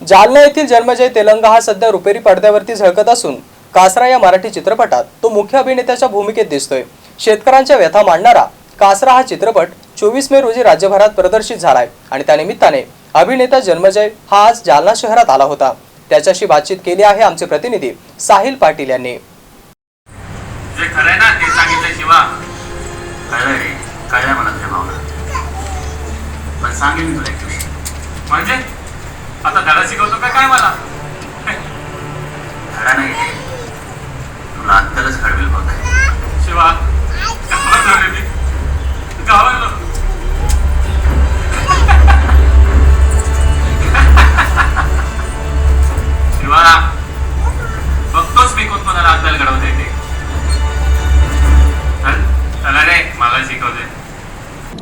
जालना येथील जन्मजय तेलंगा हा सध्या रुपेरी पडद्यावरती झळकत असून कासरा या मराठी चित्रपटात तो मुख्य अभिनेत्याच्या भूमिकेत दिसतोय. शेतकऱ्यांच्या व्यथा मांडणारा कासरा हा चित्रपट चोवीस मे रोजी राज्यभरात प्रदर्शित झालाय आणि त्यानिमित्ताने अभिनेता जन्मजय हा आज जालना शहरात आला होता. त्याच्याशी बातचीत केली आहे आमचे प्रतिनिधी साहिल पाटील यांनी. जे खरंय ना ते सांगितलं शिवा पण सांगेन तुला म्हणजे? आता धडा शिकवतो का काय मला? धडा नाही. तुला अंतरच घडवेल बघ शिवा मी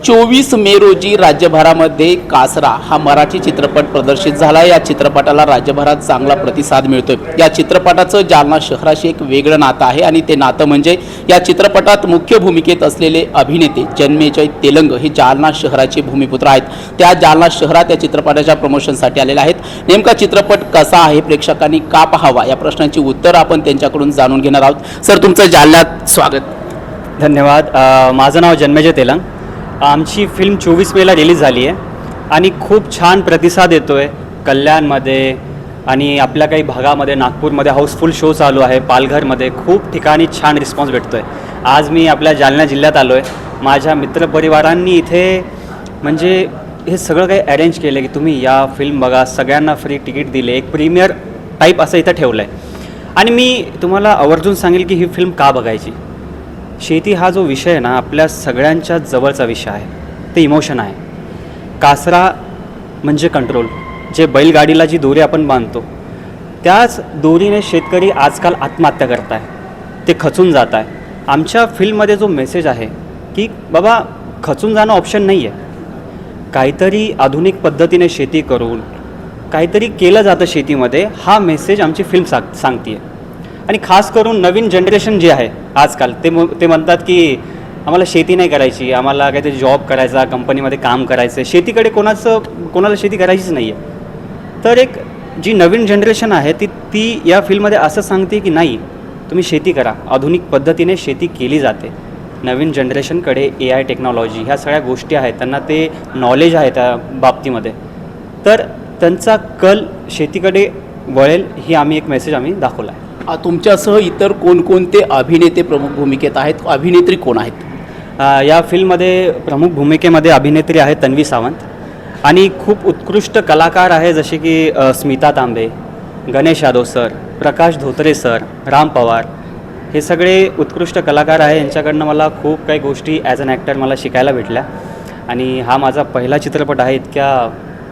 चोवीस मे रोजी राज्यभरामध्ये कासरा हा मराठी चित्रपट प्रदर्शित झाला. या चित्रपटाला राज्यभरात चांगला प्रतिसाद मिळतोय. या चित्रपटाचं जालना शहराशी एक वेगळं नातं आहे आणि ते नातं म्हणजे या चित्रपटात मुख्य भूमिकेत असलेले अभिनेते जन्मेजय तेलंग हे जालना शहराचे भूमिपुत्र आहेत. त्या जालना शहरात या चित्रपटाच्या प्रमोशनसाठी आलेले आहेत. नेमका चित्रपट कसा आहे? प्रेक्षकांनी का पाहावा? या प्रश्नांची उत्तर आपण त्यांच्याकडून जाणून घेणार आहोत. सर तुमचं जालन्यात स्वागत. धन्यवाद. माझं नाव जन्मेजय तेलंग. आमची फिल्म चोवीस मेला रिलीज झाली आहे आणि खूप छान प्रतिसाद येतो आहे कल्याणमध्ये आणि आपल्या काही भागामध्ये नागपूरमध्ये हाऊसफुल शो चालू आहे. पालघरमध्ये खूप ठिकाणी छान रिस्पॉन्स भेटतो आहे आज मी आपल्या जालना जिल्ह्यात आलो आहे माझ्या मित्रपरिवारांनी इथे म्हणजे हे सगळं काही अरेंज केलं की तुम्ही या फिल्म बघा. सगळ्यांना फ्री तिकीट दिले. एक प्रीमियर टाईप असं इथं ठेवलं आहे आणि मी तुम्हाला आवर्जून सांगेल की ही फिल्म का बघायची? शेती हा जो विषय आहे ना आपल्या सगळ्यांच्या जवळचा विषय आहे. ते इमोशन आहे. कासरा म्हणजे कंट्रोल जे बैलगाडीला जी दोरी आपण बांधतो त्याच दोरीने शेतकरी आजकाल आत्महत्या करत आहे ते खचून जात आहे आमच्या फील्डमध्ये जो मेसेज आहे की बाबा खचून जाणं ऑप्शन नाही आहे काहीतरी आधुनिक पद्धतीने शेती करून काहीतरी केलं जातं शेतीमध्ये हा मेसेज आमची फिल्म सांग सांगते आहे आणि खास करून नवीन जनरेशन जे आहे आजकाल ते म ते म्हणतात की आम्हाला शेती नाही करायची आम्हाला काहीतरी जॉब करायचा कंपनीमध्ये काम करायचं आहे शेतीकडे कोणाचं कोणाला शेती करायचीच नाही आहे तर एक जी नवीन जनरेशन आहे ती ती या फील्डमध्ये असं सांगते की नाही तुम्ही शेती करा. आधुनिक पद्धतीने शेती केली जाते. नवीन जनरेशनकडे ए आय टेक्नॉलॉजी ह्या सगळ्या गोष्टी आहेत त्यांना ते नॉलेज आहे त्या बाबतीमध्ये. तर त्यांचा कल शेतीकडे वळेल ही आम्ही एक मेसेज आम्ही दाखवला आहे तुमच्यासह इतर कोणकोणते अभिनेते प्रमुख भूमिकेत आहेत? अभिनेत्री कोण आहेत? या फिल्ममध्ये प्रमुख भूमिकेमध्ये अभिनेत्री आहे तन्वी सावंत आणि खूप उत्कृष्ट कलाकार आहे जसे की स्मिता तांबे गणेश यादव सर प्रकाश धोत्रे सर राम पवार. हे सगळे उत्कृष्ट कलाकार आहे. यांच्याकडनं मला खूप काही गोष्टी ॲज अन ॲक्टर मला शिकायला भेटल्या. आणि हा माझा पहिला चित्रपट आहे इतक्या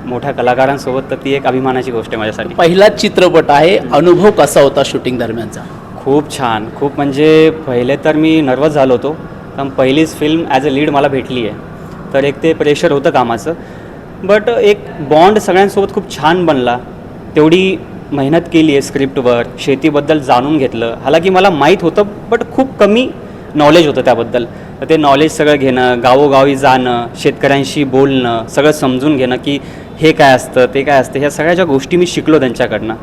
मोठ्या कलाकारांसोबत तर ती एक अभिमानाची गोष्ट आहे माझ्यासाठी. पहिलाच चित्रपट आहे अनुभव कसा होता शूटिंग दरम्यानचा? खूप छान. खूप म्हणजे पहिले तर मी नर्वस झालो होतो कारण पहिलीच फिल्म ॲज अ लीड मला भेटली आहे तर एक ते प्रेशर होतं कामाचं. बट एक बॉन्ड सगळ्यांसोबत खूप छान बनला. तेवढी मेहनत केली आहे स्क्रिप्टवर शेतीबद्दल जाणून घेतलं. हालाकी मला माहीत होतं बट खूप कमी नॉलेज होतं त्याबद्दल. तर ते नॉलेज सगळं घेणं गावोगावी जाणं शेतकऱ्यांशी बोलणं सगळं समजून घेणं की हे काय असतं ते काय असतं ह्या सगळ्या ज्या गोष्टी मी शिकलो त्यांच्याकडनं.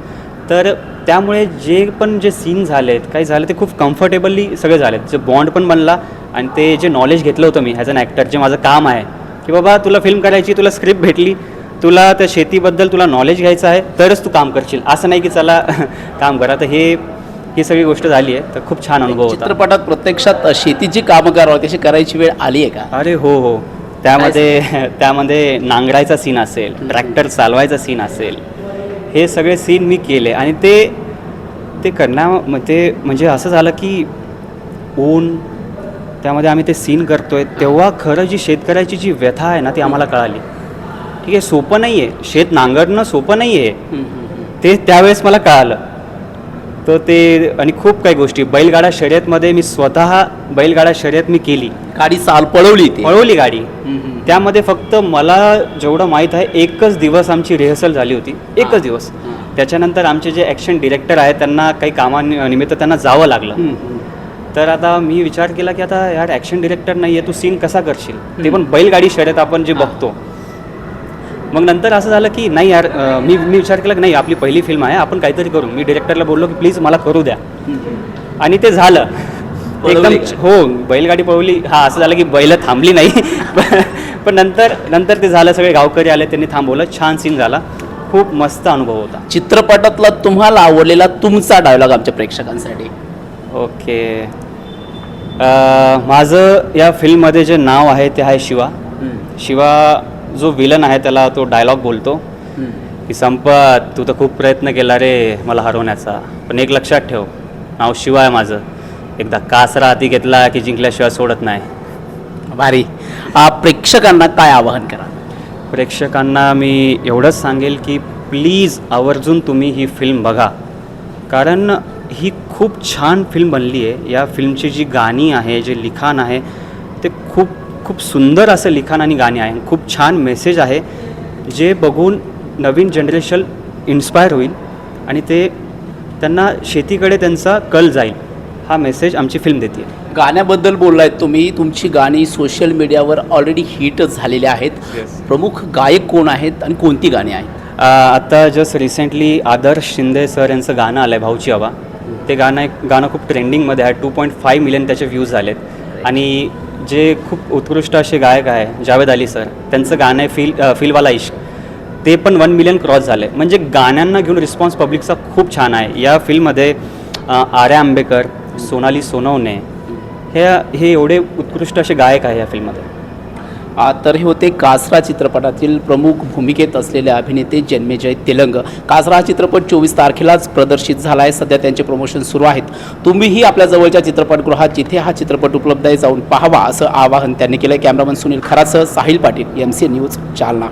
तर त्यामुळे जे पण जे सीन झालेत काही झालं ते खूप कम्फर्टेबली सगळे झालेत. जे बॉन्ड पण बनला आणि ते जे नॉलेज घेतलं होतं मी ॲज अन ॲक्टर जे माझं काम आहे की बाबा तुला फिल्म करायची तुला स्क्रिप्ट भेटली तुला त्या शेतीबद्दल तुला नॉलेज घ्यायचं आहे तरच तू काम करशील. असं नाही की चला काम करा. तर हे ही सगळी गोष्ट झाली आहे तर खूप छान अनुभव होता. चित्रपटात प्रत्यक्षात शेतीची कामं करावं तशी करायची वेळ आली आहे का? अरे हो हो. त्यामध्ये त्यामध्ये नांगरायचा सीन असेल ट्रॅक्टर चालवायचा सीन असेल हे सगळे सीन मी केले. आणि ते ते करण्या ते म्हणजे असं झालं की ऊन त्यामध्ये आम्ही ते सीन करतोय तेव्हा खरं जी शेतकऱ्याची जी व्यथा आहे ना ती आम्हाला कळाली. ठीक आहे सोपं नाही आहे शेत नांगरणं सोपं नाही आहे ते त्यावेळेस मला कळालं. तर ते आणि खूप काही गोष्टी. बैलगाडा शर्यतमध्ये मी स्वतः बैलगाडा शर्यत मी केली. गाडी चाल पळवली ती. पळवली गाडी. त्यामध्ये फक्त मला जेवढं माहीत आहे एकच दिवस आमची रिहर्सल झाली होती. एकच दिवस. त्याच्यानंतर आमचे जे ॲक्शन डिरेक्टर आहेत त्यांना काही कामानिमित्त त्यांना जावं लागलं. तर आता मी विचार केला की आता यार ॲक्शन डिरेक्टर नाही आहे तू सीन कसा करशील? ते पण बैलगाडी शर्यत आपण जे बघतो. मग नंतर असं झालं की नाही यार अं, मी मी विचार केला की नाही आपली पहिली फिल्म आहे आपण काहीतरी करू. मी डिरेक्टरला बोललो की प्लीज मला करू द्या. आणि ते झालं. एकदम का? हो बैलगाडी पळवली. हा असं झालं की बैल थांबली नाही. पण नंतर नंतर ते झालं सगळे गावकरी आले त्यांनी थांबवलं. छान सीन झाला. खूप मस्त अनुभव होता. चित्रपटातला तुम्हाला आवडलेला तुमचा डायलॉग आमच्या प्रेक्षकांसाठी? ओके. अं, माझं या फिल्ममध्ये जे नाव आहे ते आहे शिवा. शिवा जो विलन आहे त्याला तो डायलॉग बोलतो. की संपत तू तर खूप प्रयत्न केला रे मला हरवण्याचा. पण एक लक्षात ठेव नाव शिवा आहे माझं. एकदा कासरा हाती घेतला की जिंकल्याशिवाय सोडत नाही. भारी. प्रेक्षकांना काय आवाहन करा? प्रेक्षकांना मी एवढंच सांगेल की प्लीज आवर्जून तुम्ही ही फिल्म बघा. कारण ही खूप छान फिल्म बनली आहे या फिल्मची जी गाणी आहे जे लिखाण आहे ते खूप खूप सुंदर असं लिखाण आणि गाणी आहे. खूप छान मेसेज आहे. जे बघून नवीन जनरेशन इन्स्पायर होईल आणि ते त्यांना शेतीकडे त्यांचा कल जाईल हा मेसेज आमची फिल्म देते. गाण्याबद्दल बोललायत तुम्ही. तुमची गाणी सोशल मीडियावर ऑलरेडी हिट झालेली आहेत. Yes. प्रमुख गायक कोण आहेत आणि कोणती गाणी आहेत? आ, आता just recently Adarsh Shinde sir यांचं गाणं आलं आहे भाऊची हवा. ते गाणं एक गाणं खूप ट्रेंडिंगमध्ये आहे. टू पॉईंट फाईव्ह मिलियन त्याचे व्ह्यूज झालेत. आणि जे खूप उत्कृष्ट असे गायक आहे जावेद अली सर त्यांचं गाणं आहे फील फिलवाला फीलवाला इश्क. ते पण वन मिलियन क्रॉस झाले. म्हणजे गाण्यांना घेऊन रिस्पॉन्स पब्लिकचा खूप छान आहे. या फिल्ममध्ये आर्या आंबेकर सोनाली सोनवणे हे हे एवढे उत्कृष्ट असे गायक आहे या फिल्ममध्ये तर हे होते कासरा चित्रपटातील प्रमुख भूमिकेत असलेले अभिनेते जन्मेजय तेलंग. कासरा हा चित्रपट चोवीस तारखेलाच प्रदर्शित झाला आहे सध्या त्यांचे प्रमोशन सुरू आहेत. तुम्हीही आपल्या जवळच्या चित्रपटगृहात जिथे हा चित्रपट उपलब्ध आहे जाऊन पाहावा असं आवाहन त्यांनी केलं cameraman Sunil खरासह Sahil Patil M C news Jalna.